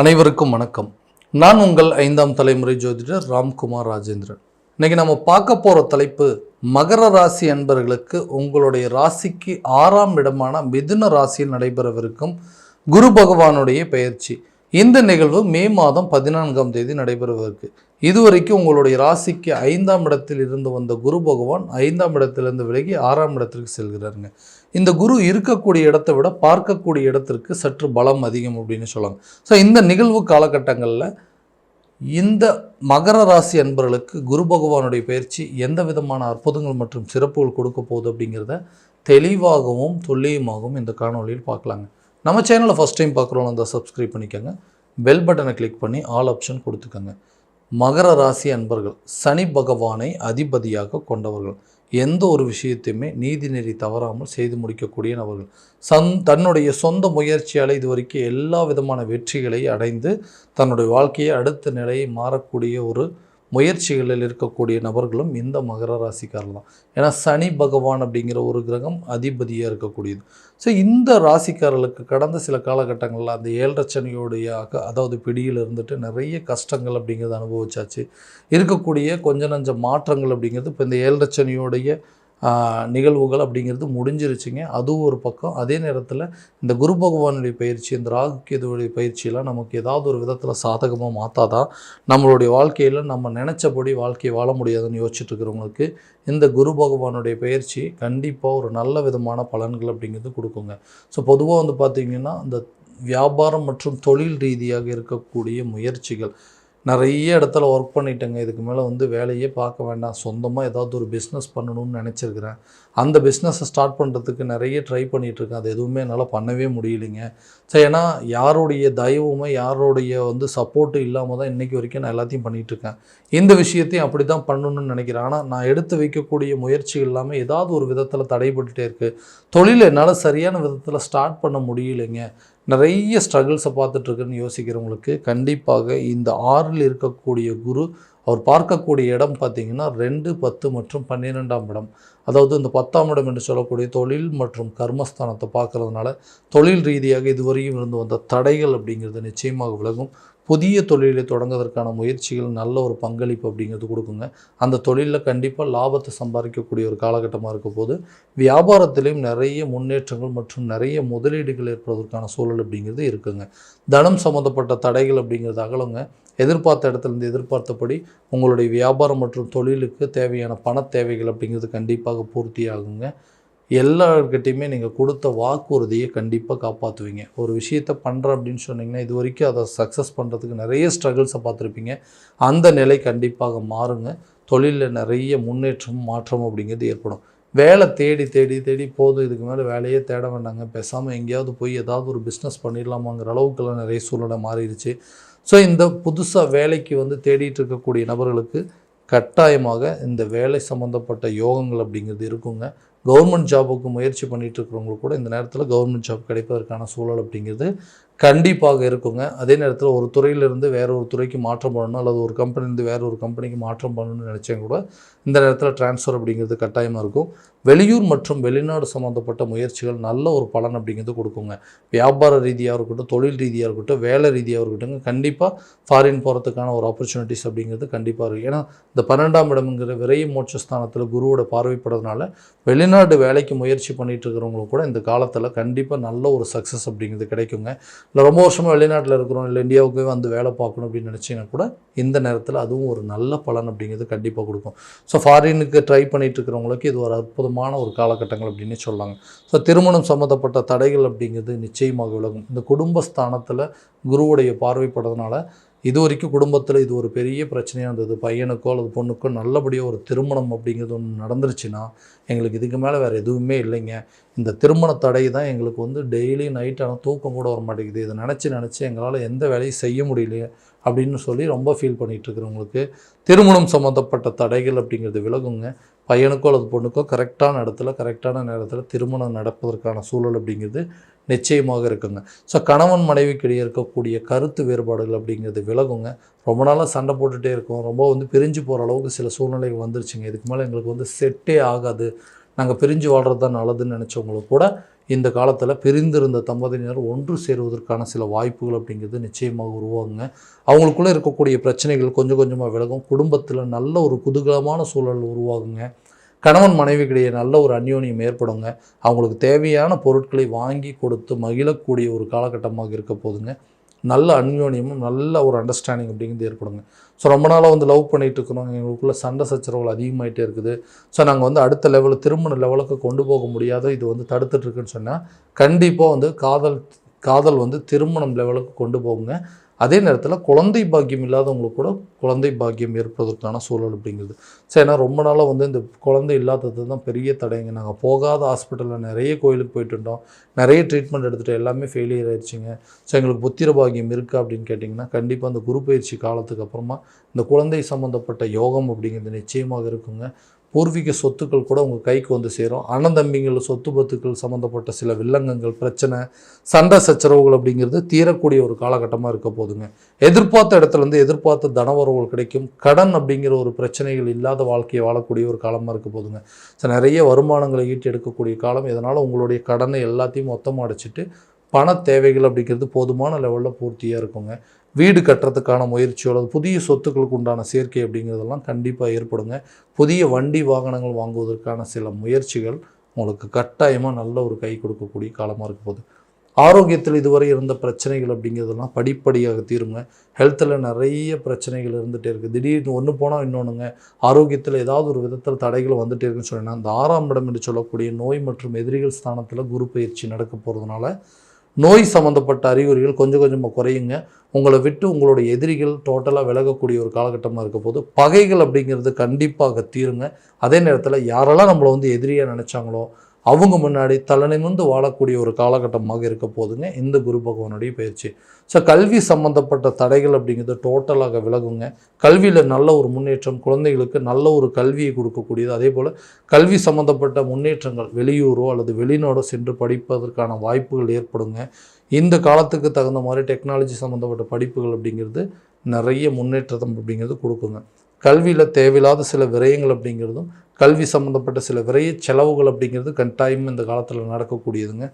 அனைவருக்கும் வணக்கம். நான் உங்கள் ஐந்தாம் தலைமுறை ஜோதிடர் ராம்குமார் ராஜேந்திரன். இன்னைக்கு நம்ம பார்க்க போகிற தலைப்பு மகர ராசி அன்பர்களுக்கு உங்களுடைய ராசிக்கு ஆறாம் இடமான மிதுன ராசியில் நடைபெறவிருக்கும் குரு பகவானுடைய பெயர்ச்சி. இந்த நிகழ்வு மே மாதம் பதினான்காம் தேதி நடைபெறவிருக்கு. இதுவரைக்கும் உங்களுடைய ராசிக்கு ஐந்தாம் இடத்தில் இருந்து வந்த குரு பகவான் ஐந்தாம் இடத்திலிருந்து விலகி ஆறாம் இடத்திற்கு செல்கிறாருங்க. இந்த குரு இருக்கக்கூடிய இடத்தை விட பார்க்கக்கூடிய இடத்திற்கு சற்று பலம் அதிகம் அப்படின்னு சொல்லலாம் ஸோ இந்த நிகழ்வு காலகட்டங்களில் இந்த மகர ராசி அன்பர்களுக்கு குரு பகவானுடைய பயிற்சி எந்த விதமான அற்புதங்கள் மற்றும் சிறப்புகள் கொடுக்க போகுது அப்படிங்கிறத தெளிவாகவும் துல்லியமாகவும் இந்த காணொளியில் பார்க்கலாங்க. நம்ம சேனலை ஃபஸ்ட் டைம் பார்க்குறோம் அந்த சப்ஸ்கிரைப் பண்ணிக்கோங்க. பெல் பட்டனை கிளிக் பண்ணி ஆல் ஆப்ஷன் கொடுத்துக்கோங்க. மகர ராசி அன்பர்கள் சனி பகவானை அதிபதியாக கொண்டவர்கள். எந்த ஒரு விஷயத்தையுமே நீதிநெறி தவறாமல் செய்து முடிக்கக்கூடிய நபர்கள். சந் தன்னுடைய சொந்த முயற்சியால் இதுவரைக்கும் எல்லா விதமான வெற்றிகளை அடைந்து தன்னுடைய வாழ்க்கையை அடுத்த நிலையை மாறக்கூடிய ஒரு முயற்சிகளில் இருக்கக்கூடிய நபர்களும் இந்த மகர ராசிக்காரர் தான். ஏன்னா சனி பகவான் அப்படிங்கிற ஒரு கிரகம் அதிபதியாக இருக்கக்கூடியது. ஸோ இந்த ராசிக்காரர்களுக்கு கடந்த சில காலகட்டங்களில் அந்த ஏழரை சனியோடைய அதாவது பிடியில் இருந்துட்டு நிறைய கஷ்டங்கள் அப்படிங்கிறத அனுபவிச்சாச்சு. இருக்கக்கூடிய கொஞ்ச நஞ்ச மாற்றங்கள் அப்படிங்கிறது இப்போ இந்த ஏழரை சனியோடைய நிகழ்வுகள் அப்படிங்கிறது முடிஞ்சிருச்சுங்க. அதுவும் ஒரு பக்கம். அதே நேரத்தில் இந்த குரு பகவானுடைய பயிற்சி இந்த ராகு கேதுவுடைய பயிற்சியெல்லாம் நமக்கு ஏதாவது ஒரு விதத்தில் சாதகமாக மாற்றாதான் நம்மளுடைய வாழ்க்கையில் நம்ம நினச்சபடி வாழ்க்கையை வாழ முடியாதுன்னு யோசிச்சுட்டு இருக்கிறவங்களுக்கு இந்த குரு பகவானுடைய பயிற்சி கண்டிப்பாக ஒரு நல்ல விதமான பலன்கள் அப்படிங்கிறது கொடுக்குங்க. ஸோ பொதுவாக வந்து பார்த்திங்கன்னா இந்த வியாபாரம் மற்றும் தொழில் ரீதியாக இருக்கக்கூடிய முயற்சிகள் நிறைய இடத்துல ஒர்க் பண்ணிட்டேங்க. இதுக்கு மேலே வந்து வேலையே பார்க்க வேண்டாம். சொந்தமாக ஏதாவது ஒரு பிஸ்னஸ் பண்ணணும்னு நினச்சிருக்கிறேன். அந்த பிஸ்னஸை ஸ்டார்ட் பண்ணுறதுக்கு நிறைய ட்ரை பண்ணிகிட்ருக்கேன் அது எதுவுமே என்னால் பண்ணவே முடியலைங்க. ஸோ ஏன்னா யாருடைய தயவுமே யாருடைய வந்து சப்போர்ட்டு இல்லாமல் தான் இன்றைக்கி வரைக்கும் நான் எல்லாத்தையும் பண்ணிகிட்ருக்கேன் இந்த விஷயத்தையும் அப்படி தான் பண்ணணும்னு நினைக்கிறேன். ஆனால் நான் எடுத்து வைக்கக்கூடிய முயற்சிகள் எல்லாமே ஏதாவது ஒரு விதத்தில் தடைபட்டுட்டே இருக்குது தொழில் என்னால் சரியான விதத்தில் ஸ்டார்ட் பண்ண முடியலைங்க. நிறைய ஸ்ட்ரகிள்ஸை பார்த்துட்ருக்குன்னு யோசிக்கிறவங்களுக்கு கண்டிப்பாக இந்த ஆறில் இருக்கக்கூடிய குரு அவர் பார்க்கக்கூடிய இடம் பார்த்தீங்கன்னா ரெண்டு பத்து மற்றும் பன்னிரெண்டாம் இடம். அதாவது இந்த பத்தாம் இடம் என்று சொல்லக்கூடிய தொழில் மற்றும் கர்மஸ்தானத்தை பார்க்கறதுனால தொழில் ரீதியாக இதுவரையும் இருந்து வந்த தடைகள் அப்படிங்கிறது நிச்சயமாக விலகும். புதிய தொழிலை தொடங்குவதற்கான முயற்சிகள் நல்ல ஒரு பங்களிப்பு அப்படிங்கிறது கொடுக்குங்க. அந்த தொழிலில் கண்டிப்பாக லாபத்தை சம்பாதிக்கக்கூடிய ஒரு காலகட்டமாக இருக்க போது வியாபாரத்திலையும் நிறைய முன்னேற்றங்கள் மற்றும் நிறைய முதலீடுகள் ஏற்படுவதற்கான சூழல் அப்படிங்கிறது இருக்குங்க. தனம் சம்மந்தப்பட்ட தடைகள் அப்படிங்கிறது அகலுங்க. எதிர்பார்த்த இடத்துல இருந்து எதிர்பார்த்தபடி உங்களுடைய வியாபாரம் மற்றும் தொழிலுக்கு தேவையான பண தேவைகள் அப்படிங்கிறது கண்டிப்பாக பூர்த்தி ஆகுங்க எல்லார்கிட்டையுமே நீங்கள் கொடுத்த வாக்குறுதியை கண்டிப்பாக காப்பாற்றுவீங்க ஒரு விஷயத்த பண்ணுறேன் அப்படின்னு சொன்னீங்கன்னா இது வரைக்கும் அதை சக்ஸஸ் பண்ணுறதுக்கு நிறைய ஸ்ட்ரகிள்ஸை பார்த்துருப்பீங்க. அந்த நிலை கண்டிப்பாக மாறுங்க. தொழிலில் நிறைய முன்னேற்றம் மாற்றம் அப்படிங்கிறது ஏற்படும். வேலை தேடி தேடி தேடி போதும். இதுக்கு மேலே வேலையே தேட வேண்டாங்க. பேசாமல் எங்கேயாவது போய் ஏதாவது ஒரு பிஸ்னஸ் பண்ணிடலாமாங்கிற அளவுக்குலாம் நிறைய சூழ்நிலை மாறிடுச்சு. ஸோ இந்த புதுசாக வேலைக்கு வந்து தேடிட்டு இருக்கக்கூடிய நபர்களுக்கு கட்டாயமாக இந்த வேலை சம்மந்தப்பட்ட யோகங்கள் அப்படிங்கிறது இருக்குங்க. கவர்மெண்ட் ஜாபுக்கு முயற்சி பண்ணிட்டு இருக்கிறவங்களுக்கு கூட இந்த நேரத்தில் கவர்மெண்ட் ஜாப் கிடைப்பதற்கான சூழல் அப்படிங்கிறது கண்டிப்பாக இருக்குங்க. அதே நேரத்தில் ஒரு துறையிலிருந்து வேற ஒரு துறைக்கு மாற்றம் பண்ணணும் அல்லது ஒரு கம்பெனிலேருந்து வேற ஒரு கம்பெனிக்கு மாற்றம் பண்ணணும்னு நினச்சேன் கூட இந்த நேரத்தில் ட்ரான்ஸ்ஃபர் அப்படிங்கிறது கட்டாயமாக இருக்கும். வெளியூர் மற்றும் வெளிநாடு சம்மந்தப்பட்ட முயற்சிகள் நல்ல ஒரு பலன் அப்படிங்கிறது கொடுக்குங்க. வியாபார ரீதியாக இருக்கட்டும் தொழில் ரீதியாக இருக்கட்டும் வேலை ரீதியாக இருக்கட்டும் கண்டிப்பாக ஃபாரின் போகிறதுக்கான ஒரு ஆப்பர்ச்சுனிட்டிஸ் அப்படிங்கிறது கண்டிப்பாக இருக்கும் ஏன்னா இந்த பன்னெண்டாம் இடம்ங்கிற விரைய மோட்சஸ்தானத்தில் குருவோட பார்வைப்படுறதுனால வெளிநாடு வேலைக்கு முயற்சி பண்ணிட்டு இருக்கிறவங்களுக்கு கூட இந்த காலத்தில் கண்டிப்பாக நல்ல ஒரு சக்ஸஸ் அப்படிங்கிறது கிடைக்குங்க. இல்லை ரொம்ப வருஷமாக வெளிநாட்டில் இருக்கிறோம். இல்லை இந்தியாவுக்கு வந்து வேலை பார்க்கணும் அப்படின்னு நினச்சிங்கன்னா கூட இந்த நேரத்தில் அதுவும் ஒரு நல்ல பலன் அப்படிங்கிறது கண்டிப்பாக கொடுக்கும். ஸோ ஃபாரினுக்கு ட்ரை பண்ணிட்டு இருக்கிறவங்களுக்கு இது ஒரு அற்புதமான ஒரு காலகட்டங்கள் அப்படின்னு சொல்லலாங்க ஸோ திருமணம் சம்மந்தப்பட்ட தடைகள் அப்படிங்கிறது நிச்சயமாக விலகும். இந்த குடும்பஸ்தானத்தில் குருவுடைய பார்வைப்படுறதுனால இது வரைக்கும் குடும்பத்தில் இது ஒரு பெரிய பிரச்சனையாக இருந்தது. பையனுக்கோ அல்லது பொண்ணுக்கோ நல்லபடியாக ஒரு திருமணம் அப்படிங்கிறது ஒன்று நடந்துருச்சுன்னா எங்களுக்கு இதுக்கு மேலே வேறு எதுவுமே இல்லைங்க. இந்த திருமண தடை தான் எங்களுக்கு வந்து டெய்லி நைட் ஆனால் தூக்கம் கூட வர மாட்டேங்குது. இதை நினச்சி நினச்சி எங்களால் எந்த வேலையும் செய்ய முடியலையே அப்படின்னு சொல்லி ரொம்ப ஃபீல் பண்ணிகிட்டு இருக்கிறவங்களுக்கு திருமணம் சம்மந்தப்பட்ட தடைகள் அப்படிங்கிறது விலகுங்க. பையனுக்கோ அல்லது பொண்ணுக்கோ கரெக்டான இடத்துல கரெக்டான நேரத்தில் திருமணம் நடப்பதற்கான சூழல் அப்படிங்கிறது நிச்சயமாக இருக்குங்க. ஸோ கணவன் மனைவிக்கிடையே இருக்கக்கூடிய கருத்து வேறுபாடுகள் அப்படிங்கிறது விலகுங்க. ரொம்ப நாளாக சண்டை போட்டுகிட்டே இருக்கோம். ரொம்ப வந்து பிரிஞ்சு போகிற அளவுக்கு சில சூழ்நிலைகள் வந்துருச்சுங்க. இதுக்கு மேலே எங்களுக்கு வந்து செட்டே ஆகாது. நாங்கள் பிரிஞ்சு வாழ்கிறது தான் நல்லதுன்னு நினச்சவங்களுக்கு கூட இந்த காலத்தில் பிரிந்திருந்த தம்பதியினர் ஒன்று சேருவதற்கான சில வாய்ப்புகள் அப்படிங்கிறது நிச்சயமாக உருவாகுங்க. அவங்களுக்குள்ளே இருக்கக்கூடிய பிரச்சனைகள் கொஞ்சம் கொஞ்சமாக விலகும். குடும்பத்தில் நல்ல ஒரு குதூகலமான சூழல் உருவாகுங்க. கணவன் மனைவிக்கிடையே நல்ல ஒரு அந்யோன்யம் ஏற்படுங்க. அவங்களுக்கு தேவையான பொருட்களை வாங்கி கொடுத்து மகிழக்கூடிய ஒரு காலகட்டமாக இருக்க போதுங்க நல்ல அந்யோன்யமும் நல்ல ஒரு அண்டர்ஸ்டாண்டிங் அப்படிங்கிறது ஏற்படுங்க. ஸோ ரொம்ப நாளாக வந்து லவ் பண்ணிகிட்டு இருக்கிறோம் எங்களுக்குள்ளே சண்டை சச்சரவுகள் அதிகமாகிட்டே இருக்குது. ஸோ நாங்கள் வந்து அடுத்த லெவலில் திருமண லெவலுக்கு கொண்டு போக முடியாத இது வந்து தடுத்துட்ருக்குன்னு சொன்னால் கண்டிப்பாக வந்து காதல் காதல் வந்து திருமணம் லெவலுக்கு கொண்டு போகுங்க. அதே நேரத்தில் குழந்தை பாக்கியம் இல்லாதவங்களுக்கு கூட குழந்தை பாக்கியம் ஏற்படுவதற்கான சூழல் அப்படிங்கிறது சரி ஏன்னா ரொம்ப நாளாக வந்து இந்த குழந்தை இல்லாதது தான் பெரிய தடைங்க. நாங்கள் போகாத ஹாஸ்பிட்டலில் நிறைய கோயிலுக்கு போயிட்டு இருந்தோம். நிறைய ட்ரீட்மெண்ட் எடுத்துகிட்டு எல்லாமே ஃபெயிலியர் ஆயிடுச்சுங்க. ஸோ எங்களுக்கு புத்திர பாக்கியம் இருக்கா அப்படின்னு கேட்டிங்கன்னா கண்டிப்பாக அந்த குரு பயிற்சி காலத்துக்கு அப்புறமா இந்த குழந்தை சம்மந்தப்பட்ட யோகம் அப்படிங்கிறது நிச்சயமாக இருக்குங்க. பூர்வீக சொத்துக்கள் கூட உங்கள் கைக்கு வந்து சேரும். அண்ணன் தம்பிங்கள் சொத்து பத்துக்கள் சம்மந்தப்பட்ட சில வில்லங்கங்கள் பிரச்சனை சண்டை சச்சரவுகள் அப்படிங்கிறது தீரக்கூடிய ஒரு காலகட்டமாக இருக்க போதுங்க. எதிர்பார்த்த இடத்துல இருந்து எதிர்பார்த்த தனவரவுகள் கிடைக்கும். கடன் அப்படிங்கிற ஒரு பிரச்சனைகள் இல்லாத வாழ்க்கையை வாழக்கூடிய ஒரு காலமாக இருக்க போதுங்க. ஸோ நிறைய வருமானங்களை ஈட்டி எடுக்கக்கூடிய காலம். இதனால் உங்களுடைய கடனை எல்லாத்தையும் மொத்தமாக அடைச்சிட்டு பண தேவைகள் அப்படிங்கிறது போதுமான லெவலில் பூர்த்தியாக இருக்குங்க. வீடு கட்டுறதுக்கான முயற்சியோட புதிய சொத்துக்களுக்கு உண்டான சேர்க்கை அப்படிங்கிறதெல்லாம் கண்டிப்பாக ஏற்படுங்க. புதிய வண்டி வாகனங்கள் வாங்குவதற்கான சில முயற்சிகள் உங்களுக்கு கட்டாயமாக நல்ல ஒரு கை கொடுக்கக்கூடிய காலமாக இருக்க போகுது. ஆரோக்கியத்தில் இதுவரை இருந்த பிரச்சனைகள் அப்படிங்கிறதெல்லாம் படிப்படியாக தீருங்க. ஹெல்த்தில் நிறைய பிரச்சனைகள் இருந்துகிட்டே இருக்குது திடீர்னு ஒன்று போனால் இன்னொன்றுங்க ஆரோக்கியத்தில் ஏதாவது ஒரு விதத்தில் தடைகள் வந்துகிட்டே இருக்குன்னு சொன்னால் அந்த ஆறாம் இடம் என்று சொல்லக்கூடிய நோய் மற்றும் எதிரிகள் ஸ்தானத்தில் குரு பயிற்சி நடக்க போகிறதுனால நோய் சம்மந்தப்பட்ட அறிகுறிகள் கொஞ்சம் கொஞ்சமாக குறையுங்க. உங்களை விட்டு உங்களுடைய எதிரிகள் டோட்டலாக விலகக்கூடிய ஒரு காலகட்டமாக இருக்க போது பகைகள் அப்படிங்கிறது கண்டிப்பாக தீருங்க. அதே நேரத்தில் யாரெல்லாம் நம்மளை வந்து எதிரியாக நினச்சாங்களோ அவங்க முன்னாடி தலை நிமிர்ந்து வாழக்கூடிய ஒரு காலகட்டமாக இருக்க போதுங்க. இந்த குரு பகவானுடைய பயிற்சி. ஸோ கல்வி சம்மந்தப்பட்ட தடைகள் அப்படிங்கிறது டோட்டலாக விலகுங்க. கல்வியில் நல்ல ஒரு முன்னேற்றம் குழந்தைகளுக்கு நல்ல ஒரு கல்வியை கொடுக்கக்கூடியது. அதே போல் கல்வி சம்மந்தப்பட்ட முன்னேற்றங்கள் வெளியூரோ அல்லது வெளிநாடோ சென்று படிப்பதற்கான வாய்ப்புகள் ஏற்படுங்க. இந்த காலத்துக்கு தகுந்த மாதிரி டெக்னாலஜி சம்மந்தப்பட்ட படிப்புகள் அப்படிங்கிறது நிறைய முன்னேற்றம் அப்படிங்கிறது கொடுக்குங்க. கல்வியில் தேவையில்லாத சில விரயங்கள் அப்படிங்கிறதும் கல்வி சம்மந்தப்பட்ட சில விரைய செலவுகள் அப்படிங்கிறது கட்டாயம் இந்த காலத்தில் நடக்கக்கூடியதுங்க.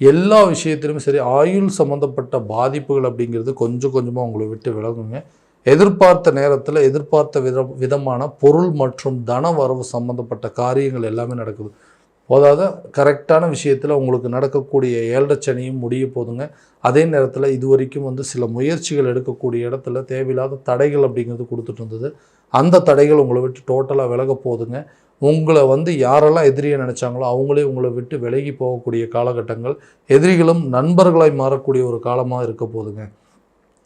எல்லா விஷயத்திலும் சரி ஆயுள் சம்மந்தப்பட்ட பாதிப்புகள் அப்படிங்கிறது கொஞ்சம் கொஞ்சமாக உங்களை விட்டு விலகுங்க. எதிர்பார்த்த நேரத்தில் எதிர்பார்த்த வித விதமான பொருள் மற்றும் தன வரவு சம்மந்தப்பட்ட காரியங்கள் எல்லாமே நடக்குது. போதாத கரெக்டான விஷயத்தில் உங்களுக்கு நடக்கக்கூடிய ஏழரை முடிய போதுங்க. அதே நேரத்தில் இது வரைக்கும் வந்து சில முயற்சிகள் எடுக்கக்கூடிய இடத்துல தேவையில்லாத தடைகள் அப்படிங்கிறது கொடுத்துட்டு இருந்தது. அந்த தடைகள் உங்களை விட்டு டோட்டலாக விலக போகுதுங்க. உங்களை வந்து யாரெல்லாம் எதிரியை நினச்சாங்களோ அவங்களே உங்களை விட்டு விலகி போகக்கூடிய காலகட்டங்கள் எதிரிகளும் நண்பர்களாய் மாறக்கூடிய ஒரு காலமாக இருக்க போதுங்க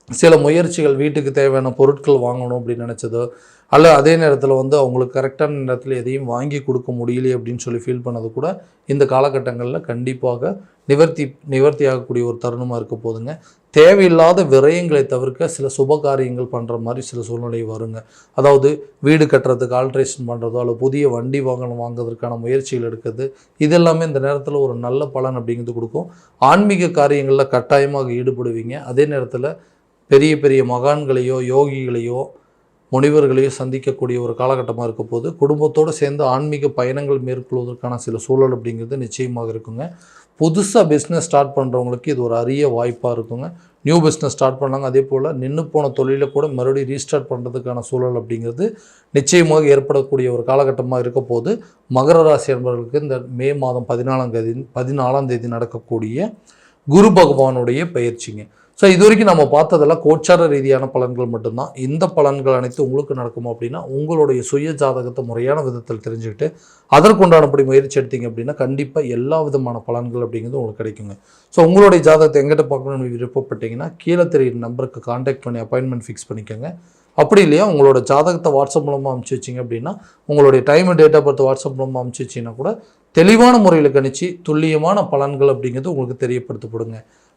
சில முயற்சிகள் வீட்டுக்கு தேவையான பொருட்கள் வாங்கணும் அப்படின்னு நினச்சதோ அல்ல அதே நேரத்தில் வந்து அவங்களுக்கு கரெக்டான நேரத்தில் எதையும் வாங்கி கொடுக்க முடியலையே அப்படின்னு சொல்லி ஃபீல் பண்ணது கூட இந்த காலகட்டங்களில் கண்டிப்பாக நிவர்த்தி நிவர்த்தி ஆகக்கூடிய ஒரு தருணமாக இருக்க போதுங்க. தேவையில்லாத விரயங்களை தவிர்க்க சில சுப காரியங்கள் பண்ணுற மாதிரி சில சூழ்நிலை வருங்க. அதாவது வீடு கட்டுறதுக்கு ஆல்ட்ரேஷன் பண்ணுறதோ அல்லது புதிய வண்டி வாகனம் வாங்குறதுக்கான முயற்சிகள் எடுக்கிறது இதெல்லாமே இந்த நேரத்தில் ஒரு நல்ல பலன் அப்படிங்கிறது கொடுக்கும். ஆன்மீக காரியங்களில் கட்டாயமாக ஈடுபடுவீங்க. அதே நேரத்தில் பெரிய பெரிய மகான்களையோ யோகிகளையோ முனிவர்களையும் சந்திக்கக்கூடிய ஒரு காலகட்டமாக இருக்க போது குடும்பத்தோடு சேர்ந்து ஆன்மீக பயணங்கள் மேற்கொள்வதற்கான சில சூழல் அப்படிங்கிறது நிச்சயமாக இருக்குங்க. புதுசாக பிஸ்னஸ் ஸ்டார்ட் பண்ணுறவங்களுக்கு இது ஒரு அரிய வாய்ப்பாக இருக்குங்க. நியூ பிஸ்னஸ் ஸ்டார்ட் பண்ணாங்க அதே போல் நின்று போன தொழிலை கூட மறுபடியும் ரீஸ்டார்ட் பண்ணுறதுக்கான சூழல் அப்படிங்கிறது நிச்சயமாக ஏற்படக்கூடிய ஒரு காலகட்டமாக இருக்க போது மகர ராசி என்பவர்களுக்கு இந்த மே மாதம் பதினாலாம் தேதி பதினாலாம் தேதி நடக்கக்கூடிய குரு பகவானுடைய பயிற்சிங்க. ஸோ இது வரைக்கும் நம்ம பார்த்ததெல்லாம் கோச்சார ரீதியான பலன்கள் மட்டும்தான். இந்த பலன்கள் அனைத்து உங்களுக்கு நடக்குமோ அப்படின்னா உங்களுடைய சுய ஜாதகத்தை முறையான விதத்தில் தெரிஞ்சுக்கிட்டு அதற்குண்டானபடி முயற்சி எடுத்தீங்க அப்படின்னா கண்டிப்பாக எல்லா விதமான பலன்கள் அப்படிங்கிறது உங்களுக்கு கிடைக்குங்க. ஸோ உங்களுடைய ஜாதகத்தை எங்கிட்ட பார்க்கணும்னு விருப்பப்பட்டீங்கன்னா கீழே தெரியுற நம்பருக்கு காண்டாக்ட் பண்ணி அப்பாயின்மெண்ட் ஃபிக்ஸ் பண்ணிக்கோங்க. அப்படி இல்லையா உங்களோட ஜாதகத்தை வாட்ஸ்அப் மூலமாக அனுப்பிச்சி வச்சிங்க அப்படின்னா உங்களுடைய time date of birth WhatsApp மூலமாக அனுப்பிச்சி வச்சிங்கன்னா கூட தெளிவான முறையில் கணிச்சு துல்லியமான பலன்கள் அப்படிங்கிறது உங்களுக்கு தெரியப்படுத்தப்படுங்க.